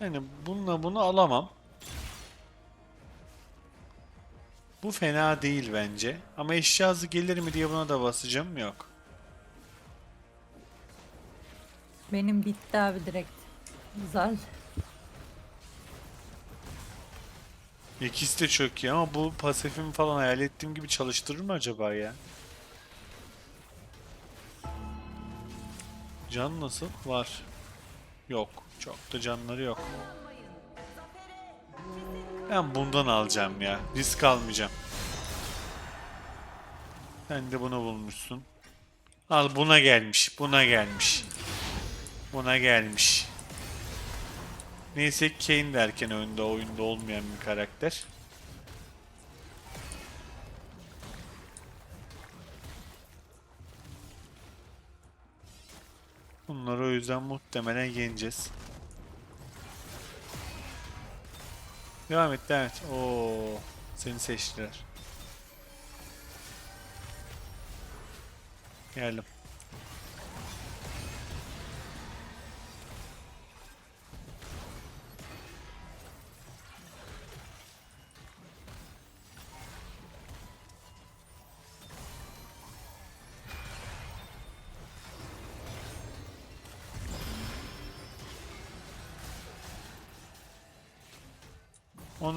Yani bununla bunu alamam. Bu fena değil bence. Ama eşya hızı gelir mi diye buna da basacağım. Yok. Benim bitti abi direkt. Güzel. İkisi de çok iyi ama bu pasifimi falan hayal ettiğim gibi çalıştırır mı acaba ya? Can nasıl? Var. Yok. Çok da canları yok. Ben bundan alacağım ya. Risk almayacağım. Sen de bunu bulmuşsun. Al buna gelmiş. Buna gelmiş. Buna gelmiş. Neyse Kane de erken oyunda oyunda olmayan bir karakter. Bunları o yüzden muhtemelen yeneceğiz. Devam et, devam et. Oo, seni seçtiler. Geldim.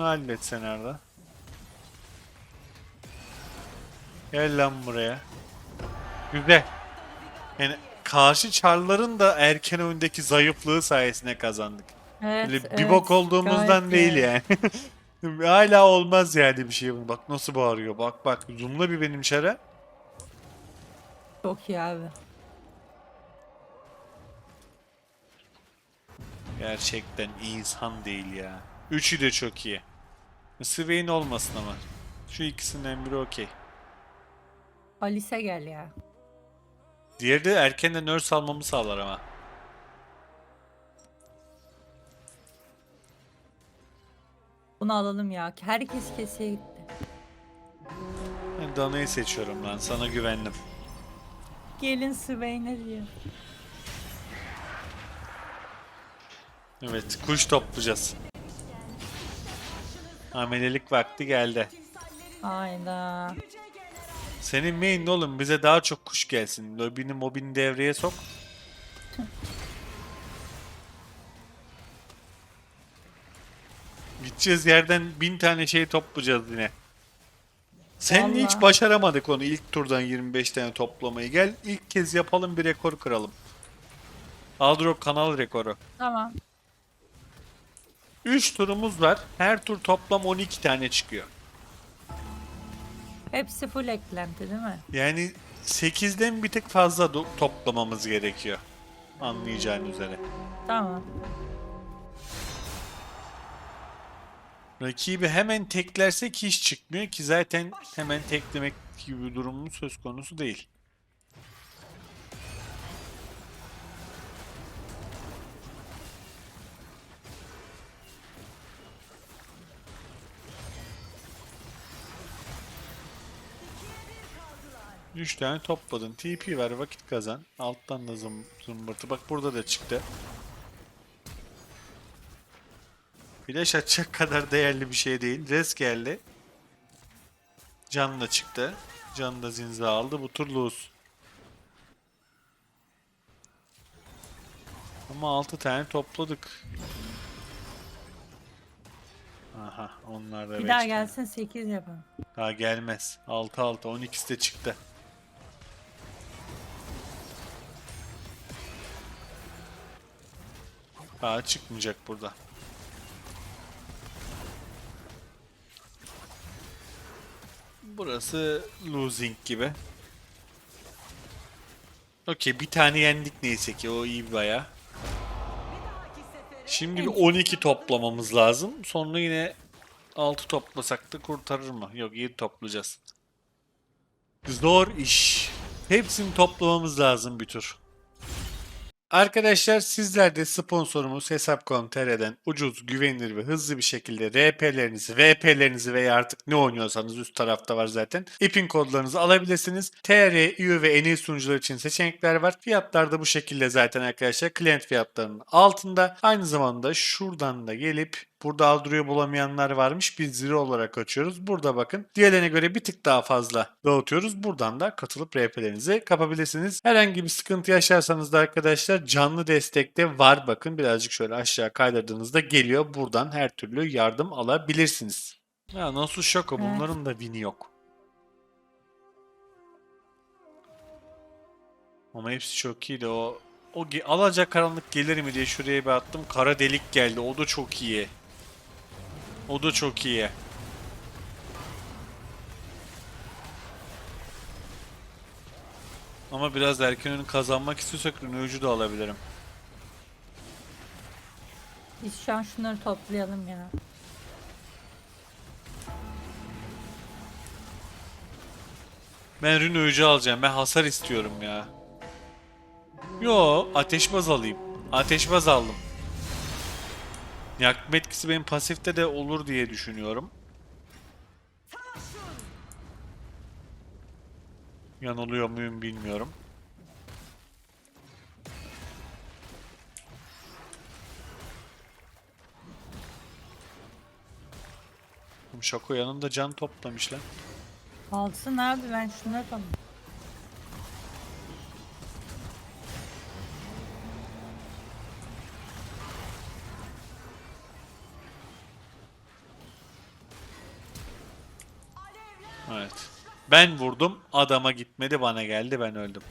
Onu halletsen Arda. Gel lan buraya. Güzel. Yani karşı çarların da erken oyundaki zayıflığı sayesinde kazandık. Evet, Böyle bir evet, bok olduğumuzdan değil iyi. yani. Hala olmaz yani bir şey. Bak nasıl bağırıyor. Bak bak zoomla bir benim çara. Çok iyi abi. Gerçekten insan değil ya. Üçü de çok iyi. Swain olmasın ama. Şu ikisinden biri okey. Alice gel ya. Diğeri de erkenden nurse almamı sağlar ama. Bunu alalım ya. Herkes kesiye gitti. Ben Dana'yı seçiyorum lan. Sana güvendim. Gelin Swain'e diyor. Evet, kuş toplayacağız. Amelelik vakti geldi. Hayda. Senin main oğlum bize daha çok kuş gelsin. Lobini mobini devreye sok. Gideceğiz yerden bin tane şey toplayacağız yine. Hiç Vallahi. başaramadık onu ilk turdan 25 tane toplamayı. Gel ilk kez yapalım bir rekor kıralım. Aldrop kanal rekoru. Tamam. 3 turumuz var. Her tur toplam 12 tane çıkıyor. Hepsi full eklenti değil mi? Yani 8'den bir tık fazla toplamamız gerekiyor. Anlayacağın üzere. Tamam. Rakibi hemen teklersek hiç çıkmıyor ki zaten hemen teklemek gibi bir durumumuz söz konusu değil. Üç tane topladın. TP ver vakit kazan. Alttan da zım, zımbırtı. Bak burada da çıktı. Flash atacak kadar değerli bir şey değil. Res geldi. Can da çıktı. Can da zinza aldı. Bu tur lose. Ama 6 tane topladık. Aha onlar da Bir daha gelsin 8 yapalım. Daha gelmez. 6 6 12'si de çıktı. Daha çıkmayacak burada. Burası losing gibi. Okey bir tane yendik neyse ki o iyi baya. Şimdi bir 12 toplamamız lazım. Sonra yine 6 toplasak da kurtarır mı? Yok 7 toplayacağız. Zor iş. Hepsini toplamamız lazım bir tur. Arkadaşlar sizler de sponsorumuz Hesap.com.tr'den ucuz, güvenilir ve hızlı bir şekilde RP'lerinizi, VP'lerinizi veya artık ne oynuyorsanız üst tarafta var zaten. İP'in kodlarınızı alabilirsiniz. TR, EU ve iyi sunucular için seçenekler var. Fiyatlar da bu şekilde zaten arkadaşlar. Client fiyatlarının altında. Aynı zamanda şuradan da gelip Burada Aldro'yu bulamayanlar varmış. Biz zero olarak açıyoruz. Burada bakın. Diğerlerine göre bir tık daha fazla dağıtıyoruz. Buradan da katılıp RP'lerinizi kapabilirsiniz. Herhangi bir sıkıntı yaşarsanız da arkadaşlar canlı destekte var. Bakın birazcık şöyle aşağı kaydırdığınızda geliyor. Buradan her türlü yardım alabilirsiniz. Ya nasıl şaka bunların da vini yok. Ama hepsi çok iyiydi o. O alacak karanlık gelir mi diye şuraya bir attım. Kara delik geldi. O da çok iyi. O da çok iyi. Ama biraz erken oyunu kazanmak istiyorsak Rünoyucu da alabilirim. Biz şu an şunları toplayalım ya. Ben Rünoyucu alacağım. Ben hasar istiyorum ya. Yo, ateşbaz alayım. Ateşbaz aldım. Yakma etkisi benim pasifte de olur diye düşünüyorum. Yanılıyor muyum bilmiyorum. Şako yanında can toplamış lan. Alsın abi ben şunları toplayayım. Ben vurdum, adama gitmedi, bana geldi, ben öldüm.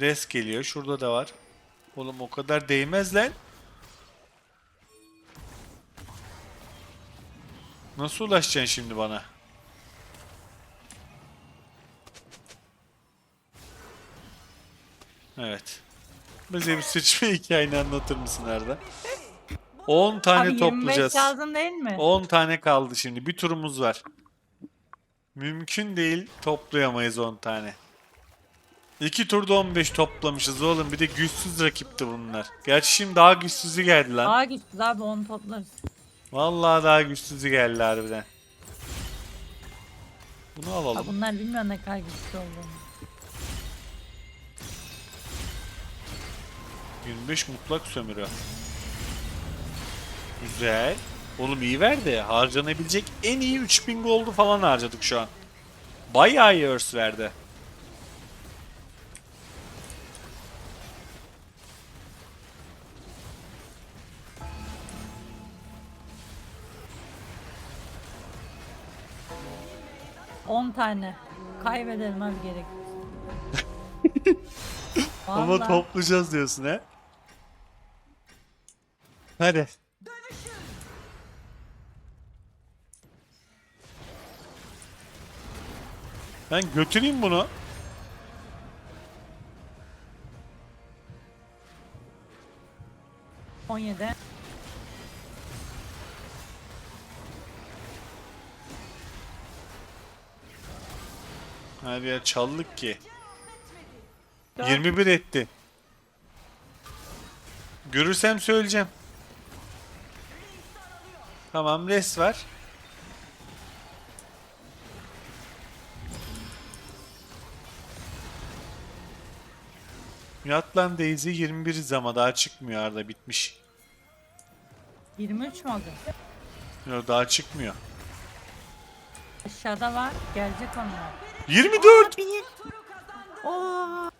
Res geliyor, şurada da var. Oğlum o kadar değmez lan. Nasıl ulaşacaksın şimdi bana? Evet. Bize bir sıçma hikayeni anlatır mısın Arda? 10 tane Abi 25 toplayacağız. lazım değil mi? 10 tane kaldı şimdi. Bir turumuz var. Mümkün değil toplayamayız 10 tane. 2 turda 15 toplamışız oğlum. Bir de güçsüz rakipti bunlar. Gerçi şimdi daha güçsüzü geldi lan. Daha güçsüz abi onu toplarız. Vallahi daha güçsüzü geldi harbiden. Bunu Ha, alalım. bunlar bilmiyor ne kadar güçlü olduğunu. 25 mutlak sömürü. Güzel. Oğlum iyi verdi. Harcanabilecek en iyi 3000 gold'u falan harcadık şu an. Bayağı iyi örs verdi. On tane. Kaybedelim abi gerek. Ama Vallahi. toplayacağız diyorsun he? Hadi. Ben götüreyim bunu. On yedi. Hadi ya çaldık ki. Dört. 21 etti. Görürsem söyleyeceğim. Tamam res var. Lan Daisy 21 ama daha çıkmıyor Arda bitmiş. 23 mü oldu? Yok daha çıkmıyor. Aşağıda var. Gelecek onlar. 24! Oo.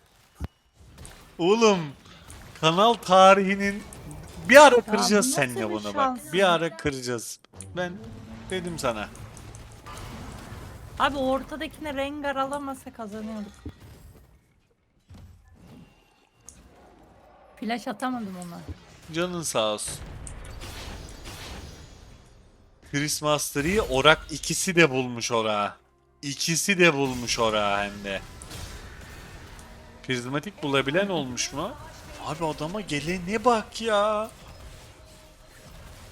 Oğlum kanal tarihinin bir ara kıracağız seninle nasıl bir bunu bak. Bir ara kıracağız. Ben dedim sana. Abi ortadakine Rengar alamasa kazanıyorduk. Flash atamadım ona. Canın sağ olsun. Chris Mastery'i Orak ikisi de bulmuş ora. İkisi de bulmuş ora hem de. Prizmatik bulabilen olmuş mu? Abi adama gelene bak ya.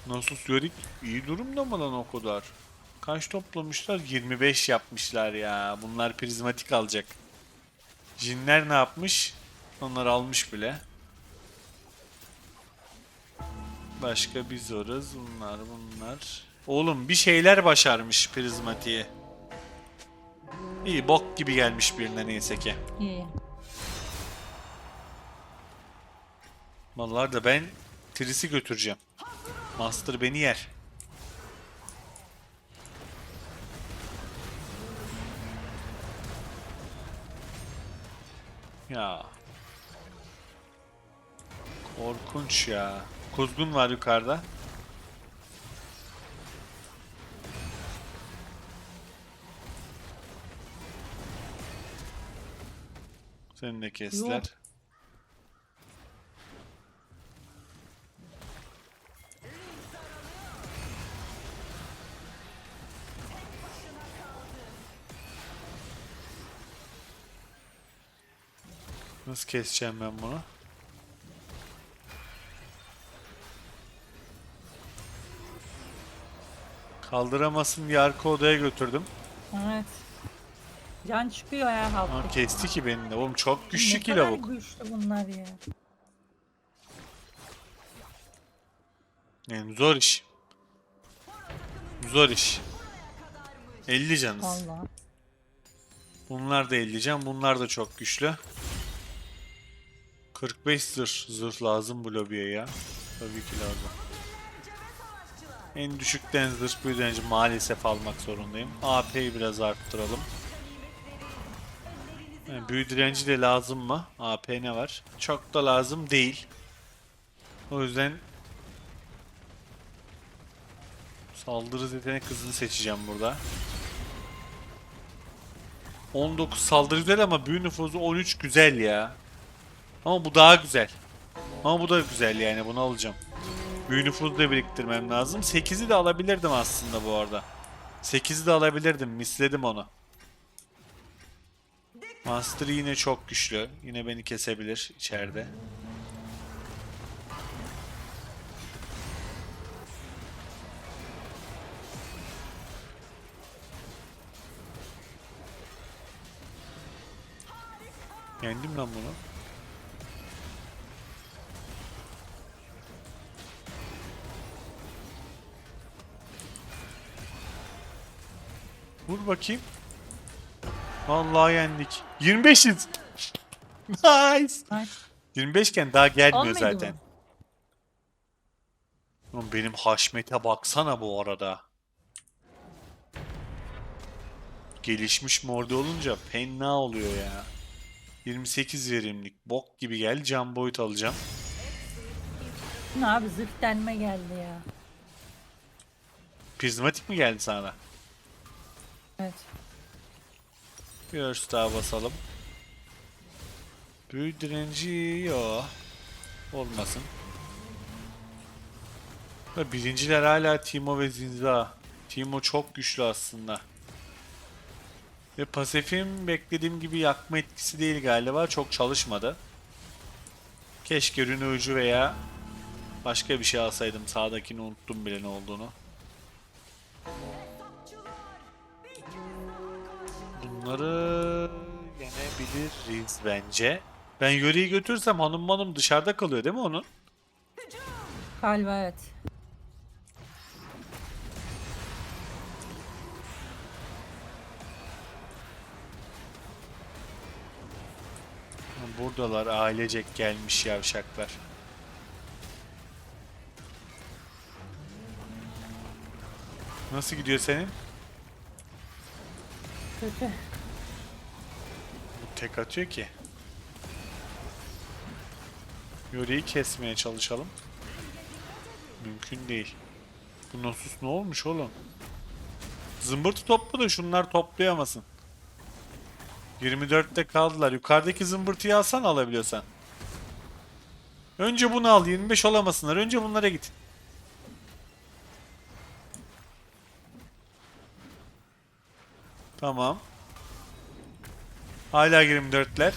Nasıl söyledik? İyi durumda mı lan o kadar? Kaç toplamışlar? 25 yapmışlar ya. Bunlar prizmatik alacak. Jinler ne yapmış? Onlar almış bile. Başka biz varız. Bunlar bunlar. Oğlum bir şeyler başarmış prizmatiğe. İyi bok gibi gelmiş birine neyse ki. İyi. Vallahi da ben Tris'i götüreceğim. Master beni yer. Ya. Korkunç ya. Kuzgun var yukarıda. Seni de kestiler. Nasıl keseceğim ben bunu? Kaldıramasın diye arka odaya götürdüm. Evet. Can çıkıyor ya halk. Ama kesti ki beni de. Oğlum çok güçlü ne ki kadar lavuk. güçlü bunlar ya. Yani zor iş. Zor iş. 50 canız. Vallahi. Bunlar da 50 can. Bunlar da çok güçlü. 45 zırh. Zırh lazım bu lobiye ya. Tabii ki lazım. En düşükten zırh bu direnci maalesef almak zorundayım. AP'yi biraz arttıralım. Yani büyü direnci de lazım mı? AP ne var? Çok da lazım değil. O yüzden saldırı yetenek hızını seçeceğim burada. 19 saldırı güzel ama büyü nüfuzu 13 güzel ya. Ama bu daha güzel. Ama bu da güzel yani bunu alacağım. Büyü nüfuzu da biriktirmem lazım. 8'i de alabilirdim aslında bu arada. 8'i de alabilirdim. Misledim onu. Master yine çok güçlü. Yine beni kesebilir içeride. Yendim lan bunu. Vur bakayım. Vallahi yendik. 25'iz. nice. Ay, 25 iken daha gelmiyor zaten. mı? Oğlum benim haşmete baksana bu arada. Gelişmiş morde olunca fena oluyor ya. 28 verimlilik. Bok gibi gel. Can boyut alacağım. Ne abi zırh geldi ya. Prizmatik mi geldi sana? Evet. Bir örs daha basalım. Büyü direnci yok. Olmasın. Birinciler hala Timo ve Zinza. Timo çok güçlü aslında. Ve pasifim beklediğim gibi yakma etkisi değil galiba. Çok çalışmadı. Keşke rüne ucu veya başka bir şey alsaydım. Sağdakini unuttum bile ne olduğunu. Bunları yenebiliriz bence. Ben Yuri'yi götürsem hanım hanım dışarıda kalıyor değil mi onun? Galiba evet. Buradalar ailecek gelmiş yavşaklar. Nasıl gidiyor senin? Kötü. Tek atıyor ki. Yuri'yi kesmeye çalışalım. Mümkün değil. Bu Nasus ne olmuş oğlum? Zımbırtı topla da şunlar toplayamasın. 24'te kaldılar. Yukarıdaki zımbırtıyı alsan alabiliyorsan. Önce bunu al. 25 olamasınlar. Önce bunlara git. Tamam. Hala 24'ler.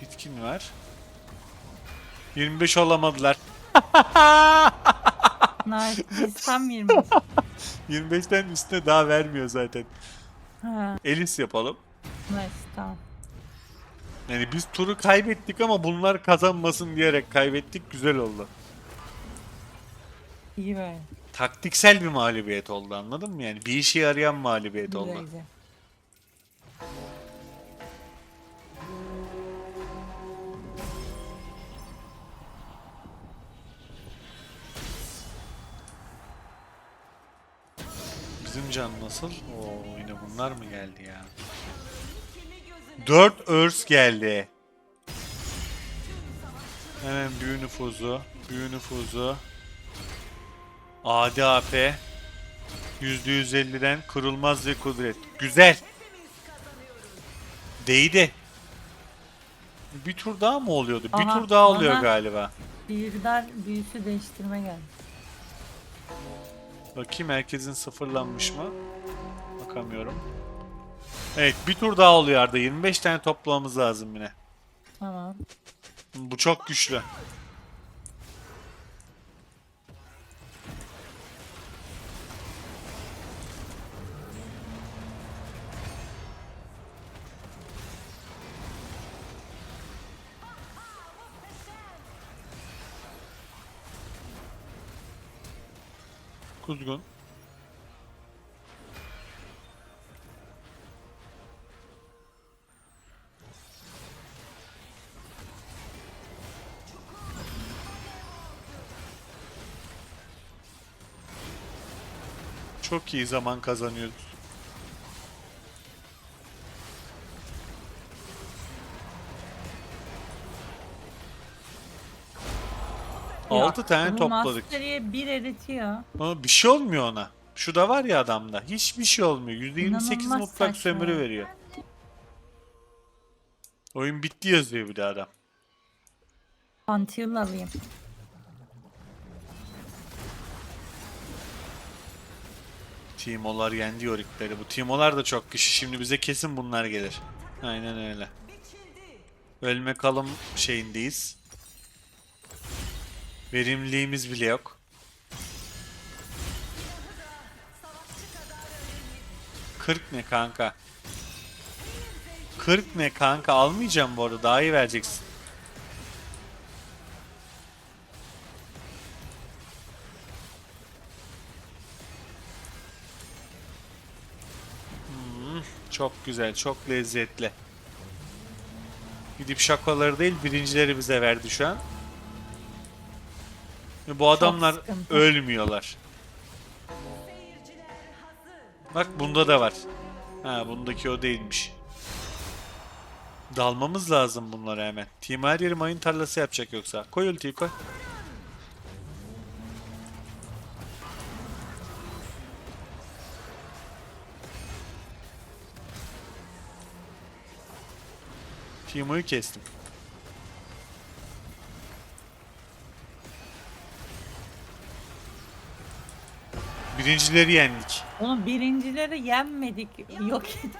Bitkin var. 25 olamadılar. Nice. Biz tam 20. 25'ten üstüne daha vermiyor zaten. Ha, Elis yapalım. nice tamam. Yani biz turu kaybettik ama bunlar kazanmasın diyerek kaybettik. Güzel oldu. İyi böyle. Taktiksel bir mağlubiyet oldu anladın mı? Yani bir işe yarayan mağlubiyet Güzel oldu. güzel. Bizim can nasıl? Oo yine bunlar mı geldi ya? 4 örs geldi. Hemen büyü nüfuzu, büyü nüfuzu. Adi AP. %150'den kırılmaz ve kudret. Güzel. Değdi. Bir tur daha mı oluyordu? Bir Aha, tur daha oluyor bana- galiba. Sihirdar büyüsü değiştirme geldi. Bakayım herkesin sıfırlanmış mı? Bakamıyorum. Evet bir tur daha oluyor Arda. 25 tane toplamamız lazım yine. Tamam. Bu çok güçlü. Kuzgun. Çok iyi zaman kazanıyoruz. Altı tane Bu topladık. Mastery'e bir eritiyor. Ama bir şey olmuyor ona. Şu da var ya adamda. Hiçbir şey olmuyor. %28 İnanılmaz mutlak saçma sömürü ya. veriyor. Oyun bitti yazıyor bir de adam. Pantheon alayım. Timolar yendi Yorikleri. Bu Timolar da çok kişi. Şimdi bize kesin bunlar gelir. Aynen öyle. Ölme kalım şeyindeyiz. Verimliliğimiz bile yok. Kırk ne kanka? 40 ne kanka? Almayacağım bu arada. Daha iyi vereceksin. Çok güzel, çok lezzetli. Gidip şakaları değil, birincileri bize verdi şu an. Bu adamlar ölmüyorlar. Bak bunda da var. Ha bundaki o değilmiş. Dalmamız lazım bunlara hemen. Team her yeri mayın tarlası yapacak yoksa. Koy ultiyi koy. Timo'yu kestim. Birincileri yendik. Oğlum birincileri yenmedik. Yok ettik.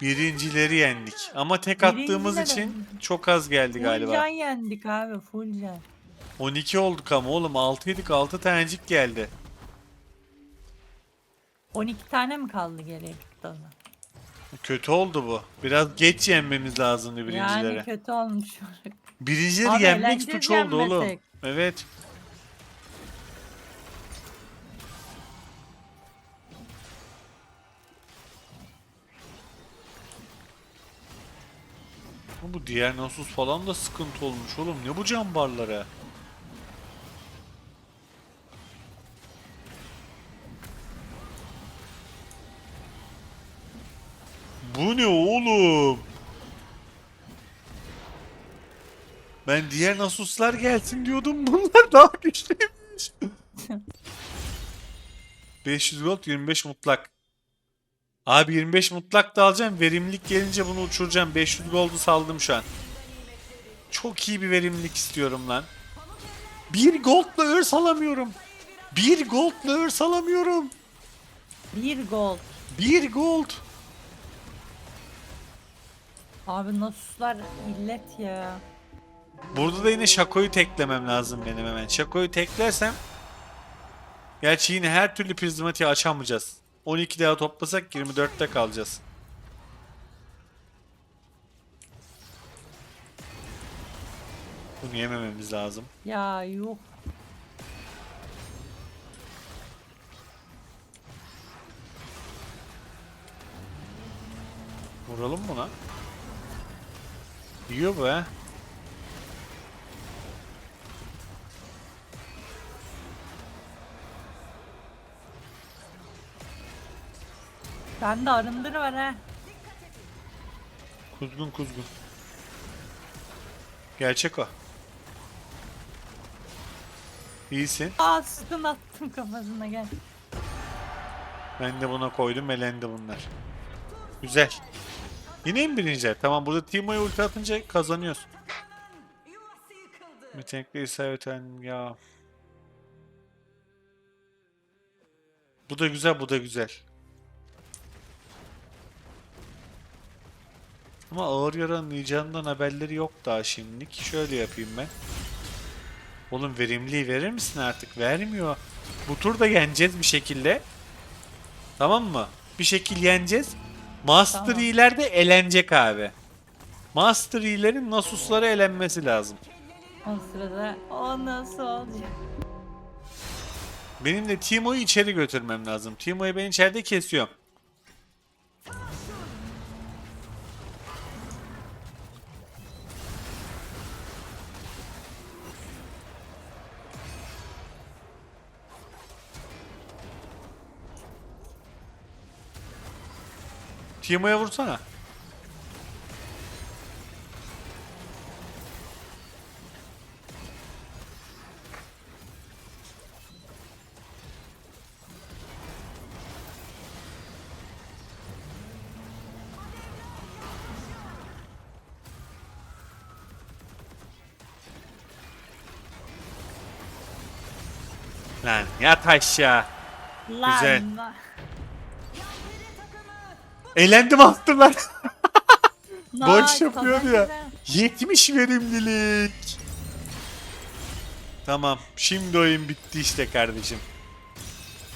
Birincileri yendik. Ama tek attığımız Birincileri- için çok az geldi Full galiba. can yendik abi full can. 12 olduk ama oğlum 6 yedik 6 tanecik geldi. 12 tane mi kaldı geriye gitti o zaman? Kötü oldu bu. Biraz geç yenmemiz lazımdı birincilere. Yani kötü olmuş. Birincileri Abi yenmek eğlenceli suç oldu oğlum. Evet. Bu diğer Nasus falan da sıkıntı olmuş oğlum. Ne bu cambarlara? Ne oğlum? Ben diğer Nasus'lar gelsin diyordum. Bunlar daha güçlüymüş. 500 gold 25 mutlak. Abi 25 mutlak da alacağım. Verimlilik gelince bunu uçuracağım. 500 gold'u saldım şu an. Çok iyi bir verimlilik istiyorum lan. Bir gold'la örs alamıyorum. Bir gold'la örs alamıyorum. Bir gol. Bir gold. Abi Nasuslar illet ya. Burada da yine Şako'yu teklemem lazım benim hemen. Şako'yu teklersem Gerçi yine her türlü prizmatiği açamayacağız. 12 daha toplasak 24'te kalacağız. Bunu yemememiz lazım. Ya yok. Vuralım mı lan? Yiyor bu ha. Bende arındır var ha. Kuzgun kuzgun. Gerçek o. İyisin. Aa stun attım kafasına gel. Ben de buna koydum elendi bunlar. Güzel. Yine mi birinciler? Tamam burada Timo'ya ulti atınca kazanıyorsun. Yetenekli isabeten ya. Bu da güzel bu da güzel. Ama ağır yaranın icadından haberleri yok daha şimdilik. Şöyle yapayım ben. Oğlum verimliği verir misin artık? Vermiyor. Bu turda yeneceğiz bir şekilde. Tamam mı? Bir şekil yeneceğiz. Master Tamam. Yi'ler de elenecek abi. Master Yi'lerin Nasus'lara elenmesi lazım. O sırada o nasıl olacak? Benim de Timo'yu içeri götürmem lazım. Timo'yu ben içeride kesiyorum. Timo'ya vursana. Lan yat aşağı. Lan. Güzel. Astılar. Nice, Boş yapıyordu ya. kazandı. 70 verimlilik. Tamam. Şimdi oyun bitti işte kardeşim.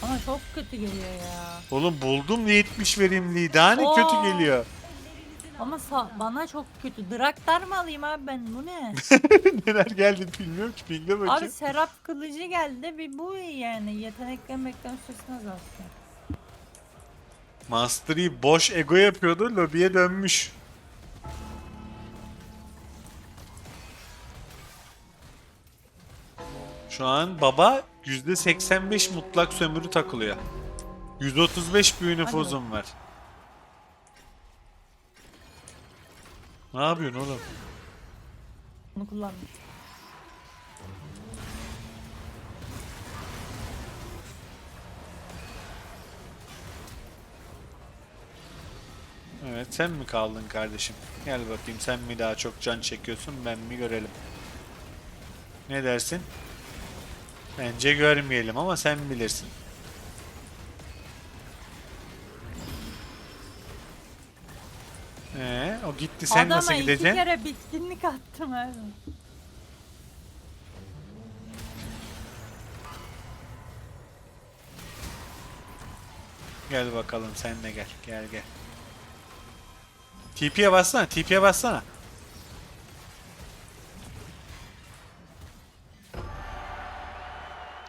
Ama çok kötü geliyor ya. Oğlum buldum 70 verimliği. Daha ne Oo. kötü geliyor. Ama sa- bana çok kötü. Draktar mı alayım abi ben? Bu ne? Neler geldi bilmiyorum ki. Pingle abi. Serap kılıcı geldi. Bir bu iyi yani. Yeteneklerin bekleme süresini azaltıyor. Mastery boş ego yapıyordu. Lobiye dönmüş. Şu an baba %85 mutlak sömürü takılıyor. 135 büyü nüfuzum var. Ne yapıyorsun oğlum? Bunu kullanmış. Evet sen mi kaldın kardeşim? Gel bakayım sen mi daha çok can çekiyorsun ben mi görelim. Ne dersin? Bence görmeyelim ama sen bilirsin. Ee, o gitti sen Adama nasıl iki gideceksin? kere bitkinlik attım abi. Gel bakalım sen de gel. Gel gel. TP'ye bassana, TP'ye bassana.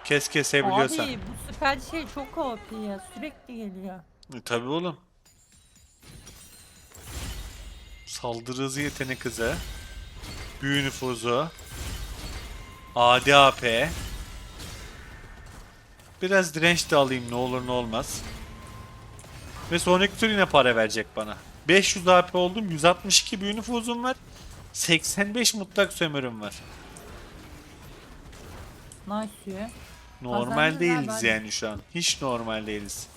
Kes kesebiliyorsan. Abi bu süper şey çok OP ya. Sürekli geliyor. E, tabii oğlum. Saldırı hızı yetenek hızı. Büyü nüfuzu. AD AP. Biraz direnç de alayım ne olur ne olmaz. Ve sonraki tur yine para verecek bana. 500 AP oldum. 162 büyü nüfuzum var. 85 mutlak sömürüm var. Nice. Normal Kazandınız değiliz abi, yani şu an. Hiç normal değiliz.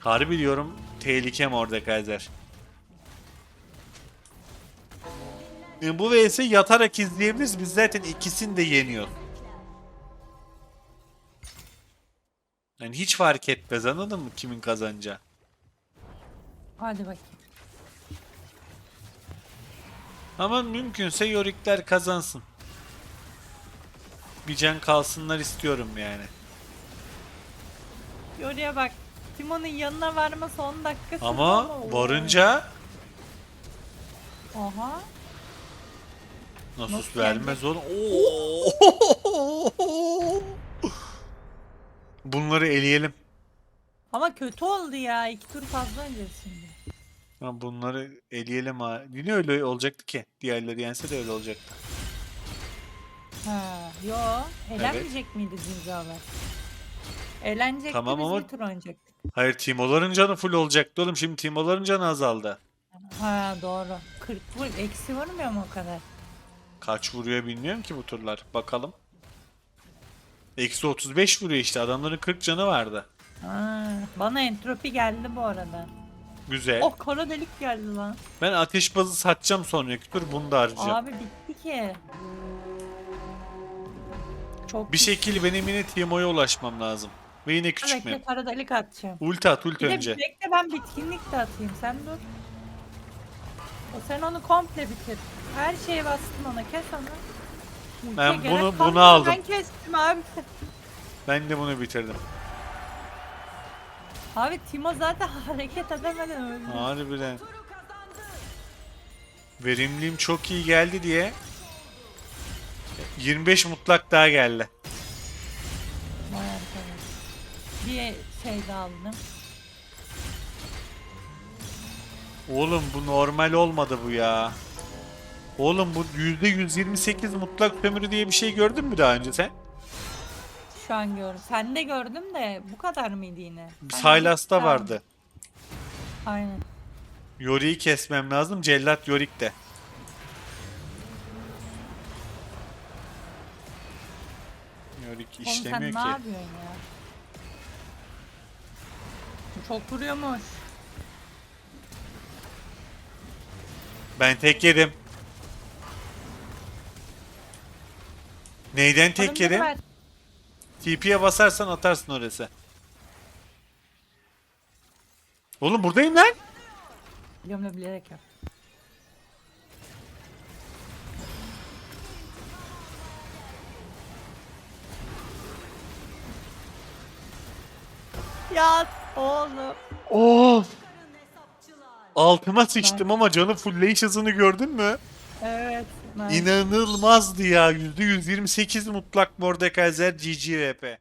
Harbi diyorum tehlikem orada Kaiser. E, Bu vs yatarak izleyebiliriz. Biz zaten ikisini de yeniyor. Yani hiç fark etmez anladın mı kimin kazanacağı? Hadi bakayım. Ama mümkünse Yorikler kazansın. Bir can kalsınlar istiyorum yani. Oraya bak. Timon'un yanına varması 10 dakika sürdü Ama varınca Oha. Nasus Nasıl vermez oğlum. Oo! Bunları eleyelim. Ama kötü oldu ya. İki tur fazla öneceğiz Ha, bunları eleyelim ha. Yine öyle olacaktı ki. Diğerleri yense de öyle olacaktı. Ha, yo. Eğlenmeyecek miydi Zinzalar? Eğlenecekti Tamam biz ama- bir tur oynayacaktık. Hayır Timo'ların canı full olacaktı oğlum. Şimdi Timo'ların canı azaldı. Ha doğru. 40 vur. Eksi vurmuyor mu o kadar? Kaç vuruyor bilmiyorum ki bu turlar. Bakalım. Eksi 35 vuruyor işte. Adamların 40 canı vardı. Ha, bana entropi geldi bu arada. Güzel. Oh kara delik geldi lan. Ben ateş bazı satacağım sonraki tur. Bunu da harcayacağım. Abi bitti ki. Çok Bir şekilde benim yine Timo'ya ulaşmam lazım. Ve yine küçük Bekle map. kara delik atacağım. Ulti at ulti Bir de önce. bekle ben bitkinlik de atayım. Sen dur. O sen onu komple bitir. Her şeye bastın ona kes onu. Ultiye Ben gerek bunu- bunu kalmadı, aldım. Ben kestim abi. Ben de bunu bitirdim. Abi Timo zaten hareket edemeden öldü. Harbiden. Verimliliğim çok iyi geldi diye 25 mutlak daha geldi. Vay arkadaş. Bir şey de aldım. Oğlum bu normal olmadı bu ya. Oğlum bu %128 mutlak sömürü diye bir şey gördün mü daha önce sen? Şu an gördüm. Sen de gördüm de bu kadar mıydı yine? Sylas'ta tamam. vardı. Aynen. Yori'yi kesmem lazım. Cellat Yorik de. Yorik Oğlum sen işlemiyor ne ki. yapıyorsun ya? Çok vuruyormuş. Ben tek yedim. Neyden tek Adamları yedim? ver. TP'ye basarsan atarsın orası. Oğlum buradayım lan. Biliyorum da bilerek yap. Ya oğlum. Of. Altıma sıçtım ama canı fullleyiş hızını gördün mü? Evet. İnanılmazdı ya. %128 mutlak Mordekaiser GG VP.